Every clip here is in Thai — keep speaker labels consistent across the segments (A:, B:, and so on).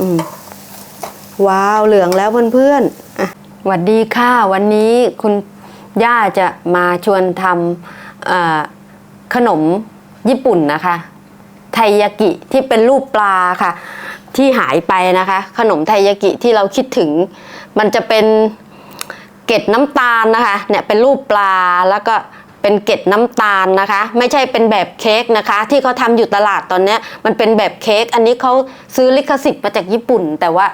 A: อืมว้าวเหลืองแล้วเพื่อนๆอะสวัสดีค่ะ วันนี้คุณย่าจะมาชวนทำเอ่อขนมญี่ปุ่นนะคะ ไทยากิที่เป็นรูปปลาค่ะ ที่หายไปนะคะ ขนมไทยากิที่เราคิดถึง มันจะเป็นเกล็ดน้ำตาลนะคะเนี่ยเป็นรูปปลาแล้วก็ เป็นเกล็ดน้ำตาลนะคะ ไม่ใช่เป็นแบบเค้กนะคะ ที่เขาทำอยู่ตลาดตอนนี้มันเป็นแบบเค้กอันนี้เขาซื้อลิขสิทธิ์มาจากญี่ปุ่น แต่ว่า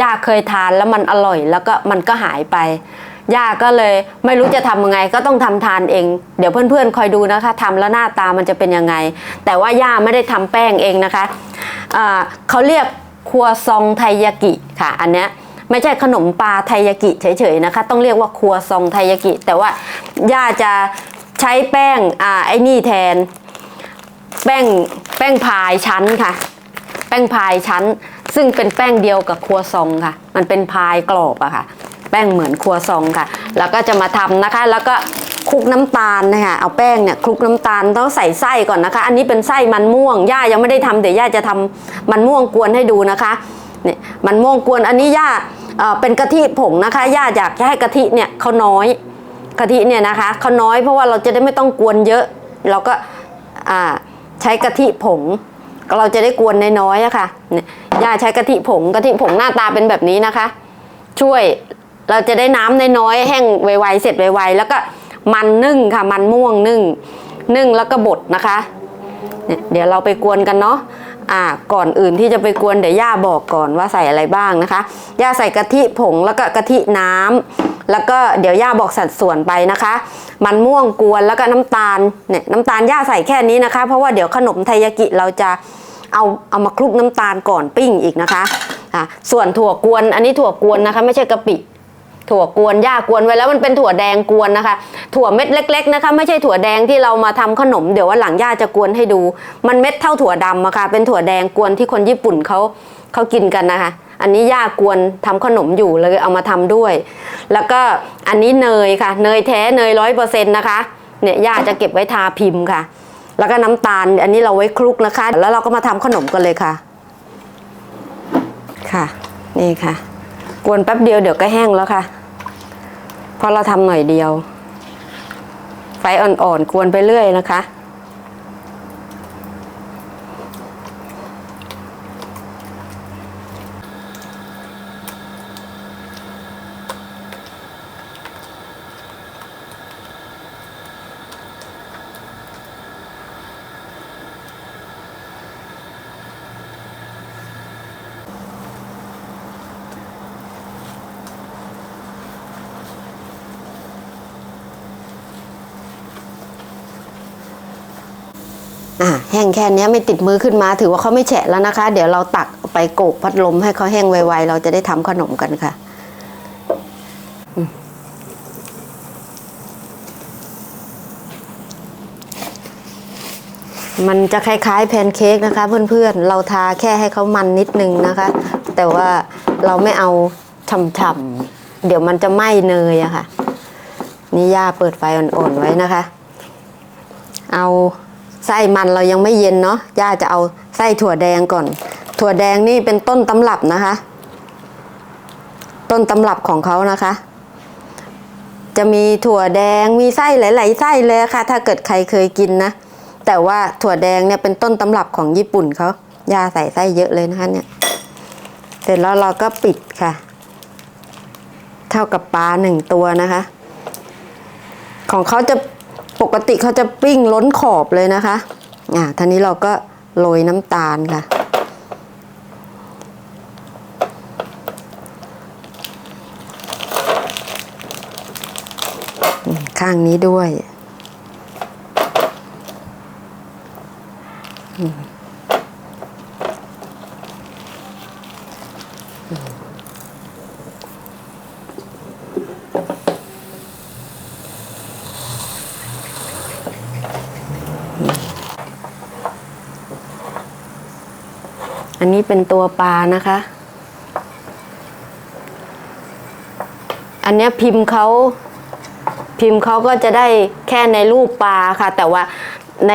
A: ย่าเคยทานแล้วมันอร่อย แล้วก็มันก็หายไปย่าก็เลยไม่รู้จะทำยังไงก็ต้องทำทานเอง เดี๋ยวเพื่อนๆ คอยดูนะคะทำแล้วหน้าตามันจะเป็นยังไง แต่ว่าย่าไม่ได้ทำแป้งเองนะคะอ่าเขาเรียกครัวซองไทยากิค่ะ อันเนี้ยไม่ใช่ขนมปลาไทยากิเฉยๆนะคะ ต้องเรียกว่าครัวซองไทยากิ แต่ว่าย่าจะ ใช้แป้งอ่าไอ้นี่แทน แป้งแป้งพายชั้นค่ะ แป้งพายชั้น ซึ่งเป็นแป้งเดียวกับครัวซองค่ะ มันเป็นพายกรอบอะค่ะ แป้งเหมือนครัวซองค่ะ แล้วก็จะมาทำนะคะ แล้วก็คลุกน้ำตาลนะคะเอาแป้งเนี่ยคลุกน้ำตาลต้องใส่ไส้ก่อนนะคะ อันนี้เป็นไส้มันม่วงย่ายังไม่ได้ทำเดี๋ยวย่าจะทำมันม่วงกวนให้ดูนะคะเนี่ยมันม่วงกวนอันนี้ย่าเอ่อเป็นกะทิผงนะคะย่าอยากจะให้กะทิเนี่ยเขาน้อย กะทิเนี่ยนะคะเขาน้อยเพราะว่าเราจะได้ไม่ต้องกวนเยอะ เราก็าใช้กะทิผงก็เราจะได้กวนน้อยๆอะค่ะย่าใช้กะทิผงกะทิผงหน้าตาเป็นแบบนี้นะคะ ช่วยเราจะได้น้ำน้อยๆแห้งไวๆเสร็จไวๆแล้วก็มันนึ่งค่ะมันม่วงนึ่งนึ่งแล้วก็บดนะคะเดี๋ยวเราไปกวนกันเนาะอ่าก่อนอื่นที่จะไปกวนเดี๋ยวย่าบอกก่อนว่าใส่อะไรบ้างนะคะ ย่าใส่กะทิผงแล้วก็กะทิน้ำ แล้วก็เดี๋ยวย่าบอกสัดส่วนไปนะคะ มันม่วงกวนแล้วก็น้ำตาลเนี่ยน้ำตาลย่าใส่แค่นี้นะคะ เพราะว่าเดี๋ยวขนมไทยากิเราจะเอาเอามาคลุกน้ำตาลก่อนปิ้งอีกนะคะอะส่วนถั่วกวนอันนี้ถั่วกวนนะคะ ไม่ใช่กะปิ ถั่วกวนย่ากวนไว้แล้วมันเป็นถั่วแดงกวนนะคะ ถั่วเม็ดเล็ก ๆนะคะ ไม่ใช่ถั่วแดงที่เรามาทำขนมเดี๋ยวว่าหลังย่าจะกวนให้ดู มันเม็ดเท่าถั่วดำอะค่ะเป็นถั่วแดงกวนที่คนญี่ปุ่นเขาเขากินกันนะคะ อันนี้ย่ากวนทำขนมอยู่เลยเอามาทำด้วย แล้วก็อันนี้เนยค่ะ เนยแท้เนยร้อยเปอร์เซ็นต์นะคะเนี่ยย่าจะเก็บไว้ทาพิมพ์ค่ะ แล้วก็น้ำตาลอันนี้เราไว้คลุกนะคะ แล้วเราก็มาทำขนมกันเลยค่ะ ค่ะนี่ค่ะ กวนแป๊บเดียวเดี๋ยวก็แห้งแล้วค่ะเพราะเราทำหน่อยเดียว ไฟอ่อนๆกวนไปเรื่อยนะคะ อะแห้งแค่เนี้ยไม่ติดมือขึ้นมา ถือว่าเขาไม่แฉะแล้วนะคะ เดี๋ยวเราตักไปโกกพัดลมให้เขาแห้งไวๆ เราจะได้ทำขนมกันค่ะมมันจะคล้ายๆแพนเค้กนะคะเพื่อนๆ เราทาแค่ให้เขามันนิดนึงนะคะ แต่ว่าเราไม่เอาฉ่ำๆ เดี๋ยวมันจะไหม้เนยอะค่ะ นี่ย่าเปิดไฟอ่อนๆไว้นะคะ เอา ไส้มันเรายังไม่เย็นเนาะย่าจะเอาไส้ถั่วแดงก่อน ถั่วแดงนี่เป็นต้นตำรับนะคะ ต้นตำรับของเขานะคะ จะมีถั่วแดงมีไส้หลาย ๆ ไส้เลยค่ะ ถ้าเกิดใครเคยกินนะแต่ว่าถั่วแดงเนี่ยเป็นต้นตำรับของญี่ปุ่นเขาย่าใส่ไส้เยอะเลยนะคะเนี่ยเสร็จแล้วเราก็ปิดค่ะ เท่ากับปลาหนึ่งตัวนะคะ ของเขาจะ ปกติเขาจะปิ้งล้นขอบเลยนะคะอ่าทีนี้เราก็โรยน้ำตาลค่ะ ข้างนี้ด้วยอั อันนี้เป็นตัวปลานะคะ อันนี้พิมพ์เขาพิมพ์เขาก็จะได้แค่ในรูปปลาค่ะ แต่ว่าใน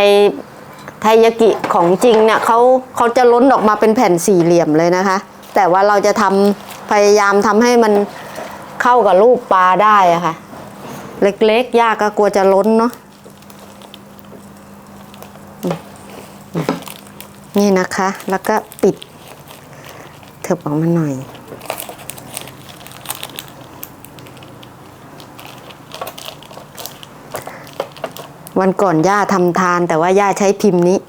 A: ไทยากิของจริงเนี่ยเขาเขาจะล้นออกมาเป็นแผ่นสี่เหลี่ยมเลยนะคะ แต่ว่าเราจะทำพยายามทำให้มันเข้ากับรูปปลาได้อะค่ะ เล็กๆย่าก็กลัวจะล้นเนาะอืม นี่นะคะ แล้วก็ปิดเถิบออกมาหน่อย วันก่อนย่าทำทานแต่ว่าย่าใช้พิมพ์นี้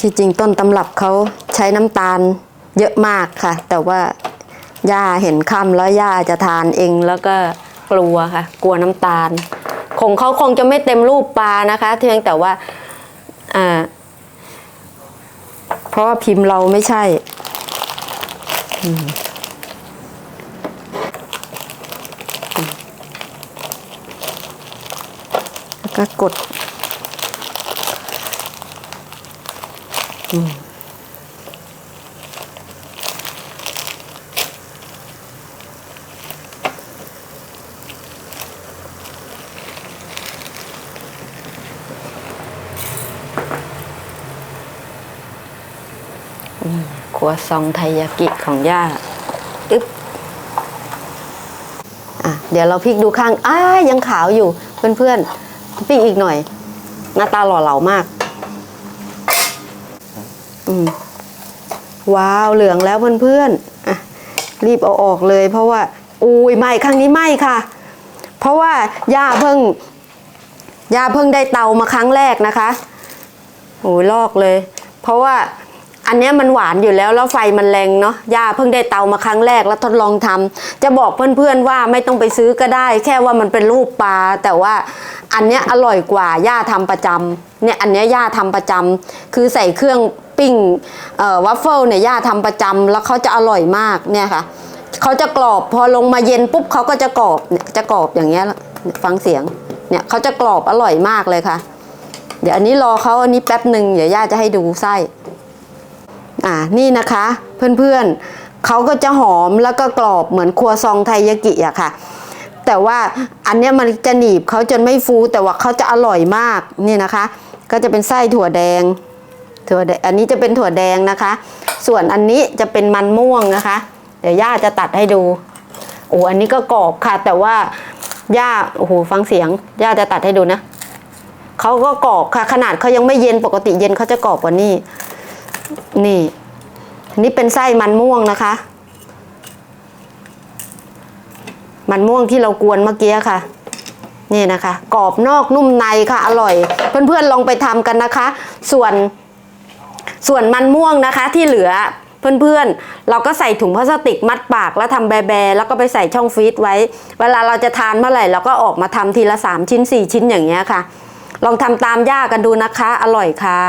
A: ที่จริงต้นตำรับเขาใช้น้ำตาลเยอะมากค่ะ แต่ว่า ย่าเห็นค่ำแล้วย่าจะทานเองแล้วก็กลัวค่ะ กลัวน้ำตาลคงเขาคงจะไม่เต็มรูปปลานะคะเพียงแต่ว่าอ่า เพราะว่าพิมพ์เราไม่ใช่อืมแล้วก็กด ครัวซองไทยากิของย่าอึ๊บอะเดี๋ยวเราพลิกดูข้างอ้ายังขาวอยู่เพื่อนๆพลิกอีกหน่อย หน้าตาหล่อเหลามาก อืมว้าวเหลืองแล้วเพื่อนๆอะรีบเอาออกเลย เพราะว่าอุ้ยไหม้ครั้งนี้ไหม้ค่ะ เพราะว่าย่าเพิ่งย่าเพิ่งได้เตามาครั้งแรกนะคะโอ้ยลอกเลย เพราะว่า อันนี้มันหวานอยู่แล้วแล้วไฟมันแรงเนาะย่าเพิ่งได้เตามาครั้งแรกแล้วทดลองทำจะบอกเพื่อนๆว่าไม่ต้องไปซื้อก็ได้ แค่ว่ามันเป็นรูปปลาแต่ว่าอันนี้อร่อยกว่าย่าทำประจำเนี่ยอันนี้ย่าทำประจำคือใส่เครื่องปิ้งวัฟเฟิลเนี่ยย่าทำประจำแล้วเขาจะอร่อยมากเนี่ยค่ะเขาจะกรอบพอลงมาเย็นปุ๊บเขาก็จะกรอบเนี่ยจะกรอบอย่างเงี้ยฟังเสียงเนี่ยเขาจะกรอบอร่อยมากเลยค่ะ เดี๋ยวอันนี้รอเขาอันนี้แป๊บหนึ่งเดี๋ยวย่าจะให้ดูไส้ อ่านี่นะคะเพื่อนๆเขาก็จะหอมแล้วก็กรอบเหมือนครัวซองไทยากิอะค่ะ แต่ว่าอันเนี้ยมันจะหนีบเขาจนไม่ฟูแต่ว่าเขาจะอร่อยมากนี่นะคะ ก็จะเป็นไส้ถั่วแดงถั่วแดงอันนี้จะเป็นถั่วแดงนะคะ ส่วนอันนี้จะเป็นมันม่วงนะคะ เดี๋ยวย่าจะตัดให้ดูโอ้อันนี้ก็กรอบค่ะ แต่ว่าย่าโอ้โหฟังเสียงย่าจะตัดให้ดูนะเขาก็กรอบค่ะ ขนาดเขายังไม่เย็นปกติเย็นเขาจะกรอบกว่านี้ นี่นี่เป็นไส้มันม่วงนะคะ มันม่วงที่เรากวนเมื่อกี้ค่ะ นี่นะคะ กรอบนอกนุ่มในค่ะ อร่อย เพื่อนๆลองไปทำกันนะคะ ส่วนส่วนมันม่วงนะคะที่เหลือเพื่อนๆ เราก็ใส่ถุงพลาสติกมัดปากแล้วทำแบๆแล้วก็ไปใส่ช่องฟรีซไว้ เวลาเราจะทานเมื่อไหร่เราก็ออกมาทำทีละ 3 ชิ้น 4 ชิ้นอย่างเงี้ยค่ะ ลองทำตามย่ากันดูนะคะ อร่อยค่ะ